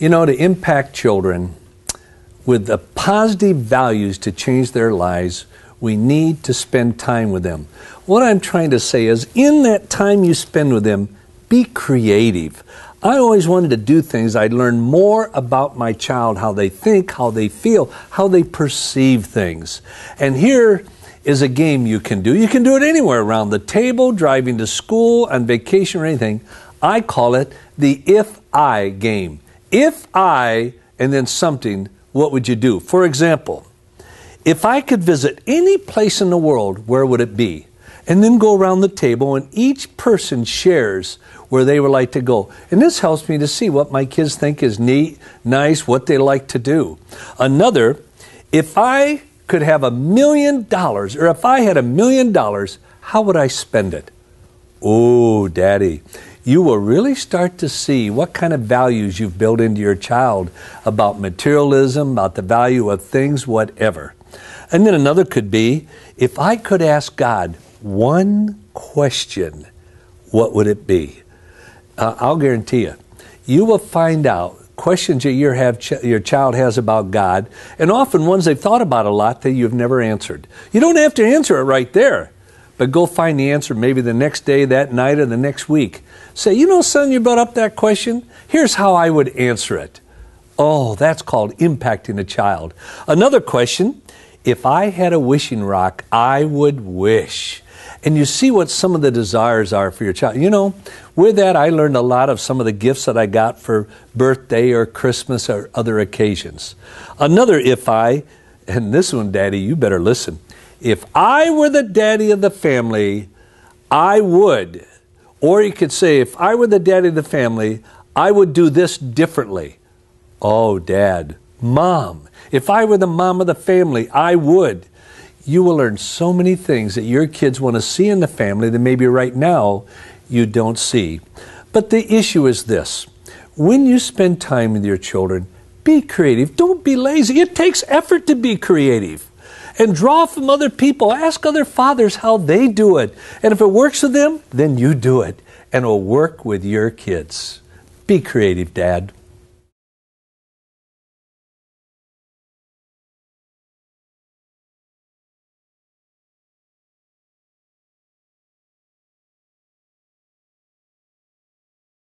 You know, to impact children with the positive values to change their lives, we need to spend time with them. What I'm trying to say is, in that time you spend with them, be creative. I always wanted to do things. I'd learn more about my child, how they think, how they feel, how they perceive things. And here is a game you can do. You can do it anywhere around the table, driving to school, on vacation, or anything. I call it the if I game. If I and then something, what would you do? For example, if I could visit any place in the world, where would it be? And then go around the table and each person shares where they would like to go. And this helps me to see what my kids think is neat, nice, what they like to do. Another, if I could have a million dollars, or if I had a million dollars, how would I spend it? Oh, daddy, you will really start to see what kind of values you've built into your child about materialism, about the value of things, whatever. And then another could be if I could ask God one question, what would it be? Uh, I'll guarantee you, you will find out questions that your, have your child has about God, and often ones they've thought about a lot that you've never answered. You don't have to answer it right there, but go find the answer maybe the next day, that night, or the next week. Say, you know, son, you brought up that question. Here's how I would answer it. Oh, that's called impacting a child. Another question if I had a wishing rock, I would wish. And you see what some of the desires are for your child. You know, with that, I learned a lot of some of the gifts that I got for birthday or Christmas or other occasions. Another if I, and this one, Daddy, you better listen. If I were the daddy of the family, I would. Or you could say, if I were the daddy of the family, I would do this differently. Oh, Dad, Mom, if I were the mom of the family, I would. You will learn so many things that your kids want to see in the family that maybe right now you don't see. But the issue is this when you spend time with your children, be creative. Don't be lazy. It takes effort to be creative. And draw from other people. Ask other fathers how they do it. And if it works with them, then you do it. And it'll work with your kids. Be creative, Dad.